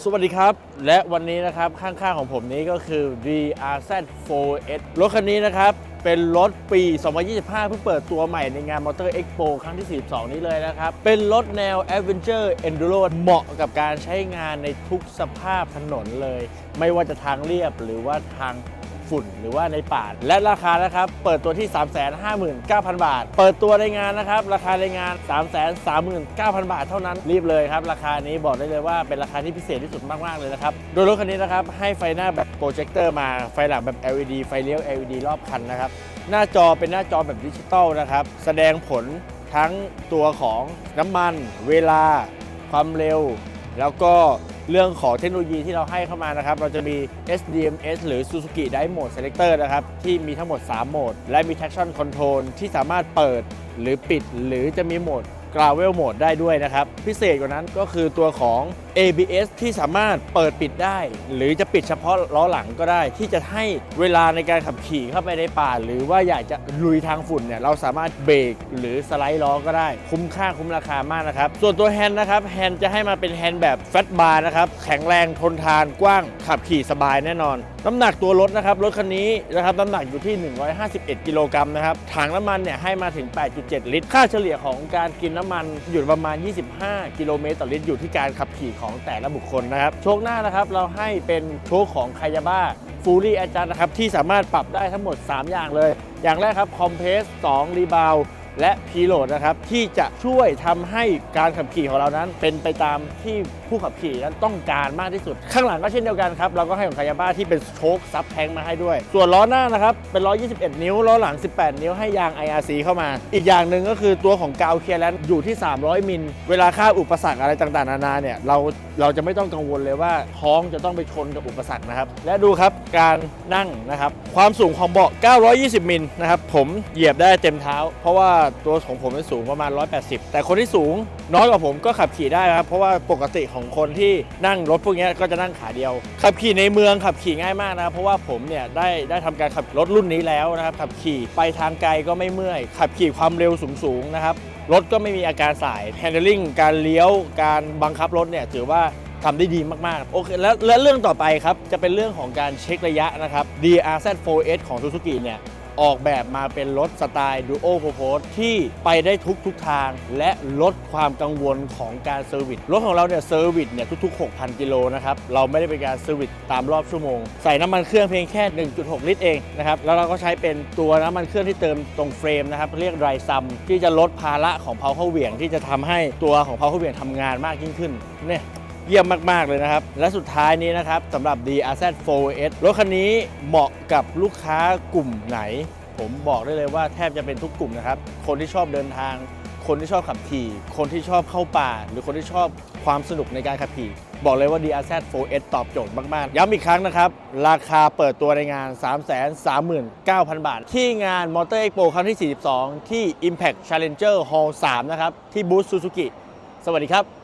สวัสดีครับ และวันนี้นะครับข้างๆของผมนี้ก็คือ DRZ 4S รถคันนี้นะครับเป็นรถปี 2025 เพิ่งเปิดตัวใหม่ในงาน Motor Expo ครั้งที่ 42 นี้เลยนะครับ เป็นรถแนว Adventure Enduro เหมาะกับการใช้งานในทุกสภาพถนนเลย ไม่ว่าจะทางเรียบหรือว่าทาง ฝุ่นหรือว่าในป่าและราคานะครับเปิดตัวที่ 359,000 บาท เปิดตัวในงานนะครับ ราคาในงาน 339,000 บาทเท่านั้นรีบเลยครับราคานี้บอกได้เลยว่าเป็นราคาที่พิเศษที่สุดมากๆเลยนะครับโดยรถคันนี้นะครับให้ไฟหน้าแบบโปรเจคเตอร์มาไฟหลังแบบ LED ไฟเลี้ยว LED รอบคันนะครับหน้าจอเป็นหน้าจอแบบดิจิตอลนะครับแสดงผลทั้งตัวของน้ำมัน เวลา ความเร็ว แล้วก็ เรื่องของเทคโนโลยีที่เราให้เข้ามานะครับ เราจะมี SDMS หรือ Suzuki Drive Mode Selector นะครับ ที่มีทั้งหมด 3 โหมด และมี Traction Control ที่สามารถเปิดหรือปิด หรือจะมีโหมด Gravel Mode ได้ด้วยนะครับ พิเศษกว่านั้นก็คือตัวของ ABS ที่สามารถเปิดปิดได้ หรือจะปิดเฉพาะล้อหลังก็ได้ ที่จะให้เวลาในการขับขี่เข้าไปในป่า หรือว่าอยากจะลุยทางฝุ่นเนี่ยเราสามารถเบรกหรือสไลด์ล้อก็ได้ คุ้มค่าคุ้มราคามากนะครับ ส่วนตัวแฮนด์นะครับแฮนด์จะให้มาเป็นแฮนด์แบบแฟตบาร์นะครับแข็งแรงทนทานกว้างขับขี่สบายแน่นอน น้ำหนักตัวรถนะครับรถคันนี้นะครับน้ำหนักอยู่ที่ 151 กิโลกรัมนะครับถังน้ำมันเนี่ยให้มาถึง 8.7 ลิตร ค่าเฉลี่ยของการกินน้ำมันอยู่ประมาณ 25 กิโลเมตรต่อลิตรอยู่ที่การขับขี่ของแต่ละบุคคลนะครับ โชคหน้านะครับเราให้เป็นโชคของคายาบ้าฟูลี่อาจารย์นะครับที่สามารถปรับได้ทั้งหมด 3 อย่างเลย อย่างแรกครับคอมเพรส2รีบาว และพีโหลดนะครับ ที่จะช่วยทำให้การขับขี่ของเรานั้น เป็นไปตามที่ผู้ขับขี่นั้นต้องการมากที่สุด ข้างหลังก็เช่นเดียวกันครับ เราก็ให้ของคายาบ้าที่เป็นโชคซับแทงมาให้ด้วย ส่วนล้อหน้านะครับเป็น 121 นิ้ว ล้อหลัง 18 นิ้วให้ยาง IRC เข้ามา อีกอย่างหนึ่งก็คือตัวของกาวเคลียร์แลนอยู่ที่ 300 มิล เวลาข้าอุปสรรคอะไรต่างๆนานาเนี่ยเราเราจะไม่ต้องกังวลเลยว่าท้องจะต้องไปชนกับอุปสรรคนะครับและดูครับการนั่งนะครับความสูงของเบาะ 920 มิลนะครับผมเหยียบได้เต็มเท้า เพราะว่าตัวของผมมันสูงประมาณ 180 แต่คนที่สูงน้อยกว่าผมก็ขับขี่ได้ครับ เพราะว่าปกติของคนที่นั่งรถพวกนี้ก็จะนั่งขาเดียว ขับขี่ในเมืองขับขี่ง่ายมากนะครับเพราะว่าผมเนี่ยได้ได้ทำการขับรถรุ่นนี้แล้วนะครับ ขับขี่ไปทางไกลก็ไม่เมื่อย ขับขี่ความเร็วสูงๆนะครับรถก็ไม่มีอาการสาย handling การเลี้ยวการบังคับรถเนี่ยถือว่าทำได้ดีมาก ๆ โอเค แล้วและเรื่องต่อไปครับ จะเป็นเรื่องของการเช็คระยะนะครับ DRZ 4S ของ Suzuki เนี่ย ออกแบบมาเป็นรถสไตล์ Duo Purpose ที่ไปได้ทุกทุกทาง และลดความกังวลของการเซอร์วิสรถของเราเนี่ยเซอร์วิสเนี่ยทุก ๆ 6,000 กิโลนะครับ เราไม่ได้เป็นการเซอร์วิสตามรอบชั่วโมง ใส่น้ำมันเครื่องเพียงแค่ 1.6 ลิตรเองนะครับ แล้วเราก็ใช้เป็นตัวน้ำมันเครื่องที่เติมตรงเฟรมนะครับ เรียก dry sum ที่จะลดภาระของเพาเข้าเหวี่ยงที่จะทำให้ตัวของเพาเข้าเหวี่ยงทำงานมากยิ่งขึ้นเนี่ย เยี่ยมมาก ๆ เลยนะครับ และสุดท้ายนี้นะครับสำหรับ DRZ 4S รถคันนี้เหมาะกับลูกค้ากลุ่มไหน ผมบอกได้เลยว่าแทบจะเป็นทุกกลุ่มนะครับ คนที่ชอบเดินทาง คนที่ชอบขับขี่ คนที่ชอบเข้าป่า หรือคนที่ชอบความสนุกในการขับขี่ บอกเลยว่า DRZ 4S ตอบโจทย์มาก ๆ ย้ำอีกครั้งนะครับ ราคาเปิดตัวในงาน 339,000 บาท ที่งาน Motor Expo ครั้งที่ 42 ที่ Impact Challenger Hall 3 นะครับ ที่บูธ Suzuki สวัสดีครับ